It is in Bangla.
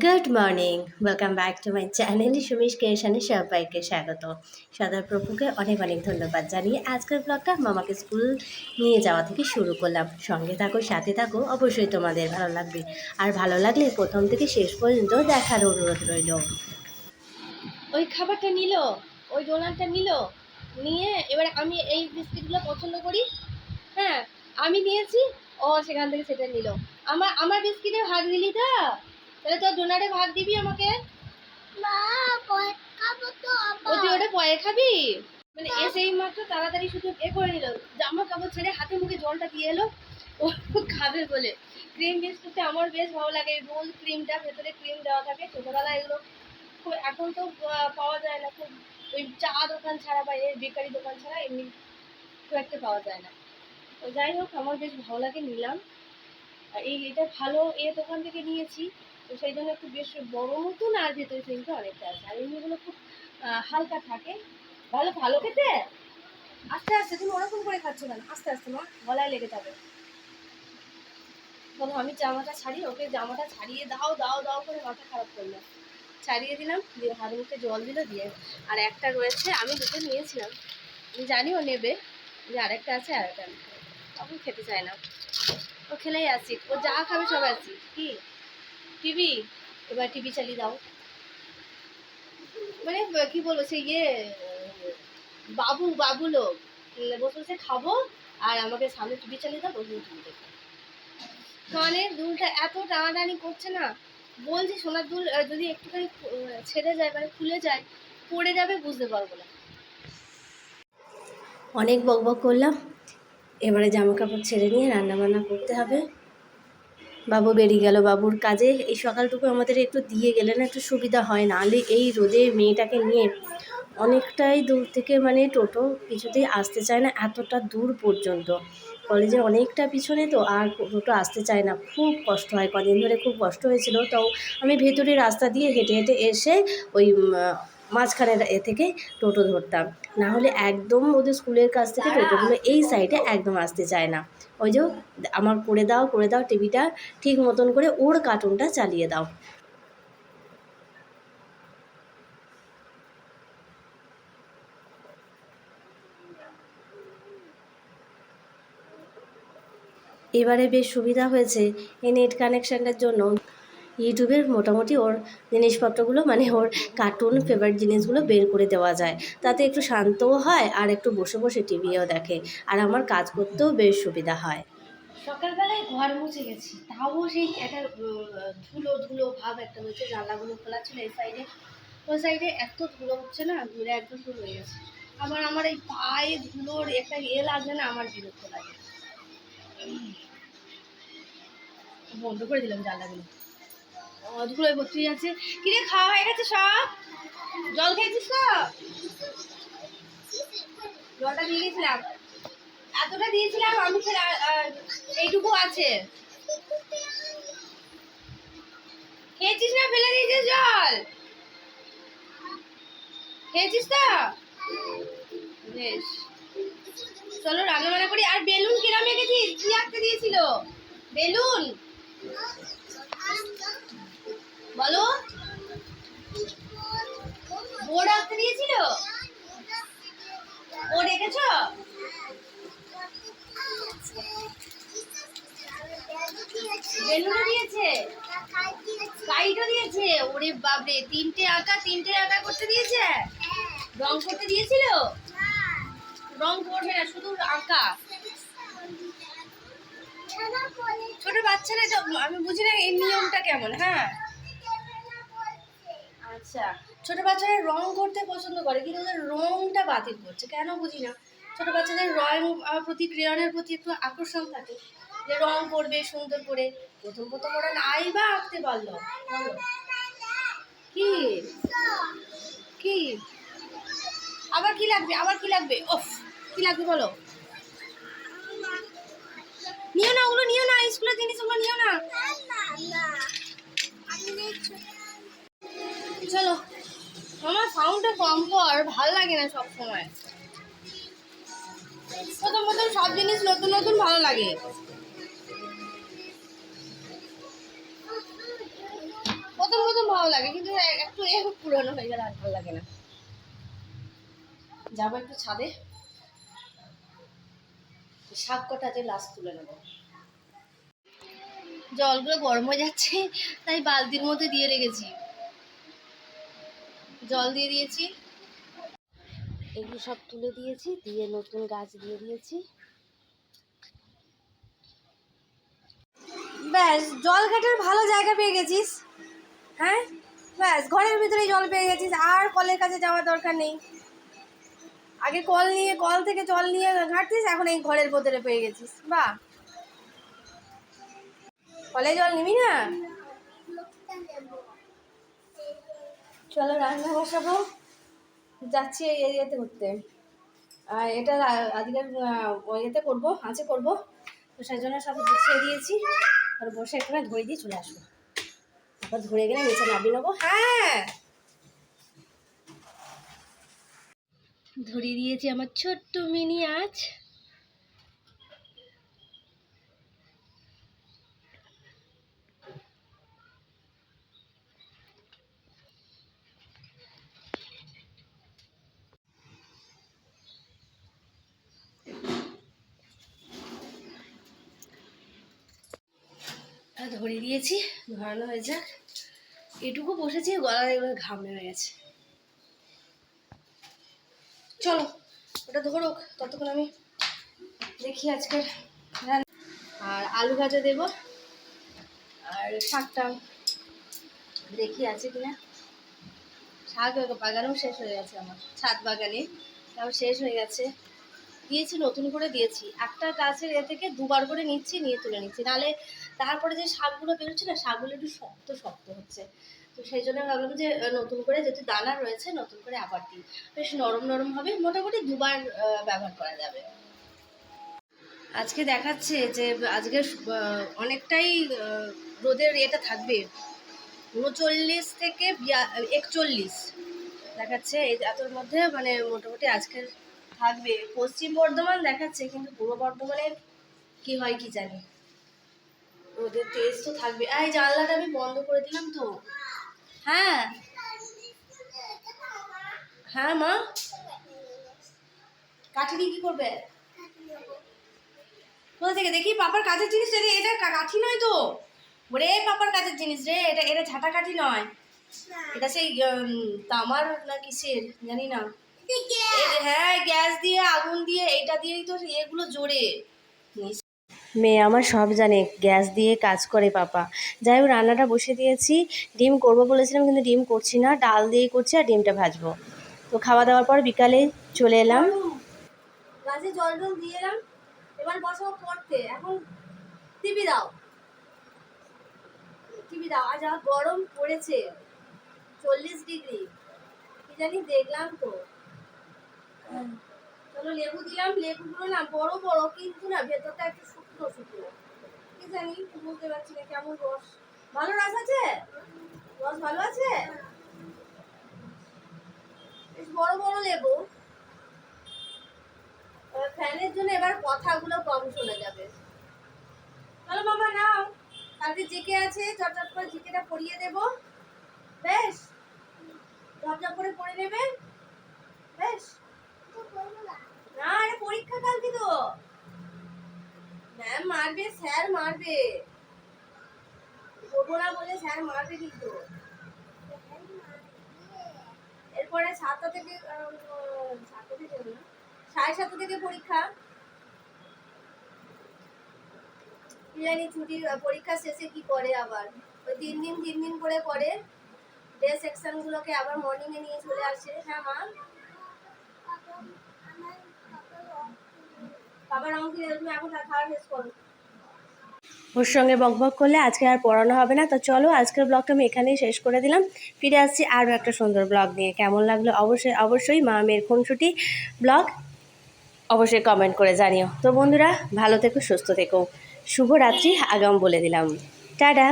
Good morning welcome back to my channel Sumish ক্রিয়েশনে সবাইকে স্বাগত। সদর প্রভুকে অনেক অনেক ধন্যবাদ জানিয়ে আজকের ব্লগটা মামাকে স্কুল নিয়ে যাওয়া থেকে শুরু করলাম। সঙ্গে থাকো, সাথে থাকো, অবশ্যই তোমাদের ভালো লাগবে। আর ভালো লাগলে প্রথম থেকে শেষ পর্যন্ত দেখার অনুরোধ রইল। ওই খাবারটা নিল, ওই ডোনাটটা নিল, নিয়ে এবার আমি এই বিস্কিটগুলো পছন্দ করি। হ্যাঁ আমি নিয়েছি, ও সেখান থেকে সেটা নিল। আমার আমার বিস্কিটে ভাগ দিলি তো? তাহলে তোর ডোনাটে ভাগ দিবি আমাকে? ও তুই ওটা পরে খাবি? মানে এসেই মাত্র তাড়াতাড়ি শুধু এ করে নিল। জামা কাপড় ছেড়ে হাতে মুখে জলটা দিয়ে এলো। ও খাবে বলে। ক্রিম বিস্কুটটা আমার বেশ ভালো লাগে। রোল ক্রিমটা ভেতরে ক্রিম দেওয়া থাকে ছোটোবেলায় এগুলো খুব এখন তো পাওয়া যায় না। খুব ওই চা দোকান ছাড়া বা এই বেকারি দোকান ছাড়া এমনি খুব একটা পাওয়া যায় না। তো যাই হোক আমার বেশ ভালো লাগে নিলাম। আর এই এটা ভালো এ দোকান থেকে নিয়েছি। তো সেই জন্য একটু বেশ বড় মতন আর ভেতরে ক্রিমটা অনেকটা আছে। আর এমনিগুলো খুব হালকা থাকে। ভালো ভালো খেতে? আস্তে আস্তে, তুমি ওরকম করে খাচ্ছ কেন? আস্তে আস্তে, মা, গলায় লেগে যাবে। বলো আমি জামাটা ছাড়িয়ে ওকে জামাটা ছাড়িয়ে দাও দাও দাও করে মাথা খারাপ করল। ছাড়িয়ে দিলাম, দিয়ে হাত মুখে জল দিল, দিয়ে আর একটা রয়েছে, আমি দুটো নিয়েছিলাম। আমি জানি ও নেবে যে আরেকটা আছে, আরেকটা। তখন খেতে চায় না। ও খেলেই আসি। ও যা খাবে সব আসি। কি? টিভি? এবার টিভি চালিয়ে দাও। মানে কি বলব সেই ইয়ে বাবু বাবু লোক। বসে বসে খাব, আর আমাকে সামনে টিভি চালিয়ে দাও বসে টিভি দেখো। মানে দুলটা এত টানাটানি করছে না। বলছি, সোনার দুল যদি একটুখানি ছেড়ে যায় মানে খুলে যায়, পড়ে যাবে, বুঝতে পারব না। অনেক বক বক করলাম। এবারে জামা কাপড় ছেড়ে নিয়ে রান্না বান্না করতে হবে। বাবু বেরিয়ে গেল। বাবুর কাজে এই সকালটুকু আমাদের একটু দিয়ে গেলে না একটু সুবিধা হয় নাহলে এই রোদে মেয়েটাকে নিয়ে অনেকটাই দূর থেকে মানে টোটো কিছুতেই আসতে চায় না এতটা দূর পর্যন্ত। কলেজে অনেকটা পিছনে তো আর টোটো আসতে চায় না। খুব কষ্ট হয়। কদিন ধরে খুব কষ্ট হয়েছিল। তো আমি ভেতরে রাস্তা দিয়ে হেঁটে হেঁটে এসে ওই উম, মাঝখানের এ থেকে টোটো ধরতাম। না হলে একদম ওদের স্কুলের কাছ থেকে টোটোগুলো এই সাইডে একদম আসতে চায় না। ওই যে আমার করে দাও করে দাও টিভিটা ঠিক মতন করে ওর কার্টুনটা চালিয়ে দাও। এবারে বেশ সুবিধা হয়েছে। এই নেট কানেকশানটার জন্য ইউটিউবের মোটামুটি ওর জিনিসপত্রগুলো মানে ওর কার্টুন ফেভারিট জিনিসগুলো বের করে দেওয়া যায়। তাতে একটু শান্তও হয় আর একটু বসে বসে টিভিও দেখে। আর আমার কাজ করতেও বেশ সুবিধা হয়। সকালবেলায় ঘর মুছে গেছি। তাও সেই একটা ধুলো ধুলো ভাব একটা হয়েছে, জানলাগুলো খোলা ছিল এই সাইডে ওই সাইডে এত ধুলো হচ্ছে না, ধুলে একদম ধুলো হয়ে গেছে। আবার আমার এই পায়ে ধুলোর একটা ইয়ে লাগলে না আমার বিরক্ত লাগে। বন্ধ করে দিলাম জানলাগুলো। ধুলোয় ভর্তি আছে। কিরে, খাওয়া হয়ে গেছে সব? জল খেয়েছিস তো? জলটা দিয়ে গেছিলাম এতটা দিয়েছিলাম আমি এইটুকু আছে। খেয়েছিস না? ফেলে দিয়েছিস জল। খেয়েছিস তো? বেশ। চলো রান্না বান্না করি। আর বেলুন কিরাম রেখেছিস? কি আঁকতে দিয়েছিল? বেলুন? বলো। বোর্ড আঁকতে দিয়েছিল? ও রেখেছো বেলুনও দিয়েছে। দিয়েছে। ওরে তিনটে আঁকা তিনটে আঁকা করতে দিয়েছে? করতে করবে না, শুধু আঁকা। ছোট বাচ্চারা আমি বুঝি না এই নিয়মটা কেমন হ্যাঁ? আচ্ছা ছোট বাচ্চারা রং করতে পছন্দ করে, কিন্তু ওদের রংটা বাতিল করছে। কেন বুঝি না? ছোট বাচ্চাদের রং প্রতি ক্রেয়নের প্রতি একটু আকর্ষণ থাকে। যে রং করবে, সুন্দর করে। প্রথম প্রথম ওরা নাই বা আঁকতে পারল। কি? কি? আবার কি লাগবে? আবার কি লাগবে? ওফ, কি লাগবে বলো? নিও না ওগুলো, নিও না, স্কুলের জিনিস ওগুলো নিও না। চলো। আমার সাউন্ডটা কম কর ভালো লাগে না সব সময় প্রথম প্রথম সব জিনিস নতুন নতুন ভালো লাগে। প্রথম প্রথম ভালো লাগে, কিন্তু এ- একটু একটু পুরনো হয়ে গেলে আর ভালো লাগে না। যাব একটু ছাদে। শাক কটা যে লাস্ট তুলে নেব। জলগুলো গরম হয়ে যাচ্ছে, তাই বালতির মধ্যে দিয়ে রেখেছি। জল দিয়ে দিয়েছি। এগুলো সব তুলে দিয়েছি দিয়ে নতুন গাছ দিয়ে দিয়েছি। ব্যাস জল ঘাটার ভালো জায়গা পেয়ে গেছিস হ্যাঁ? ব্যাস ঘরের ভিতরেই জল পেয়ে গেছিস আর কলের কাছে যাওয়ার দরকার নেই। আগে কল নিয়ে কল থেকে জল নিয়ে ঘাটতিস এখন এই ঘরের ভেতরে পেয়ে গেছিস বাহ। কলে জল নিবি না? চলো রান্না বসাবো। যাচ্ছি এই এরিয়াতে ঘুরতে। আর এটা আজকের ইয়েতে করব আছে করব। তো সেই জন্য সব গুছিয়ে দিয়েছি। আর বসে এখানে ধরে দিয়ে চলে আসব। তারপর ধরে গেলে নিচে নামিয়ে নেব। হ্যাঁ! ধরিয়ে দিয়েছি আমার ছোট্ট মিনি আজ। ধরিয়ে দিয়েছি ধরানো হয়ে যাক। এটুকু বসেছি গলা এবার ঘাম নেমে গেছে। চলো, ওটা ধরুক ততক্ষণ আমি দেখি রান্না। আর আলু ভাজা দেব, আর শাকটা দেখি আছে কিনা। শাক বাগানও শেষ হয়ে গেছে আমার, ছাদ বাগানে। তাও শেষ হয়ে গেছে। দিয়েছি, নতুন করে দিয়েছি। একটা গাছের এ থেকে দুবার করে নিচ্ছি, নিয়ে তুলে নিচ্ছি। নাহলে তারপরে যে শাকগুলো বেরোচ্ছে না, শাকগুলো একটু শক্ত শক্ত হচ্ছে। তো সেই জন্য ভাবলাম যে নতুন করে যেহেতু দানা রয়েছে, নতুন করে আবার দিই। বেশ নরম নরম হবে, মোটামুটি দুবার ব্যবহার করা যাবে। আজকে দেখাচ্ছে যে, আজকে অনেকটাই রোদের এটা থাকবে। উনচল্লিশ থেকে একচল্লিশ দেখাচ্ছে। এই এতর মধ্যে মানে মোটামুটি আজকের থাকবে। পশ্চিম বর্ধমান দেখাচ্ছে, কিন্তু পূর্ব বর্ধমানে কি হয় কি জানি। রোদের তেজ তো থাকবে। এই জানলাটা আমি বন্ধ করে দিলাম তো। হ্যাঁ। হ্যাঁ মা। কাঠি দিয়ে কি করবে? কোথা থেকে? দেখি পাপার কাজের জিনিস রে এটা কাঠি নয় তো। ওরে পাপার কাজের জিনিস রে। এটা এটা ঝাঁটা কাঠি নয়। এটা সেই তামার না কিসের? জানি না। হ্যাঁ গ্যাস দিয়ে আগুন দিয়ে এটা দিয়েই তো এগুলো জোরে। মেয়ে আমার সব জানে, গ্যাস দিয়ে কাজ করে পাপা। যাই হোক, রান্নাটা বসে দিয়েছি। ডিম করব বলেছিলাম, কিন্তু ডিম করছি না। ডাল দিয়ে করছি আর ডিমটা ভাজবো। তো খাওয়া দাওয়ার পর বিকালে চলে এলাম। গাছে জল টল দিয়ে এলাম। এবার বসাবো পড়তে। এখন টিভি দাও। টিভি দাও। আর যা গরম পড়েছে। চল্লিশ ডিগ্রি। কি জানি দেখলাম তো। চলো লেবু দিলাম। লেবুগুলো না বড় বড়, কিন্তু না ভেতরটা একটু ভালো রস আছে রস ভালো আছে বড় বড় ফ্যানের জন্য এবার কথাগুলো কম শোনা যাবে চলো মামা নাও কালকে জিকে আছে চটচট করে জিকেটা পড়িয়ে দেব বেশ ঝপঝপ করে পড়ে নেবে বেশ না আরে পরীক্ষা কালকে তো ম্যাম মারবে, স্যার মারবে। না বলে স্যার মারবে কিন্তু। এরপরে সাতটা থেকে সাড়ে সাতটা থেকে পরীক্ষা। জানি ছুটি পরীক্ষা শেষে কি করে আবার? ওই তিন দিন তিন দিন করে করে ডে সেকশনগুলোকে আবার মর্নিংয়ে নিয়ে চলে আসে হ্যাঁ মা? বাবার অঙ্ক এখন খাওয়া শেষ করো। ওর সঙ্গে বক বক করলে আজকে আর পড়ানো হবে না। তো চলো, আজকের ব্লগটা আমি এখানেই শেষ করে দিলাম। ফিরে আসছি আরও একটা সুন্দর ব্লগ নিয়ে। কেমন লাগল? অবশ্যই অবশ্যই মা মেয়ের খুনসুটি ব্লগ অবশ্যই কমেন্ট করে জানিও। তো বন্ধুরা, ভালো থেকো, সুস্থ থেকো। শুভরাত্রি, আগাম বলে দিলাম। টাটা!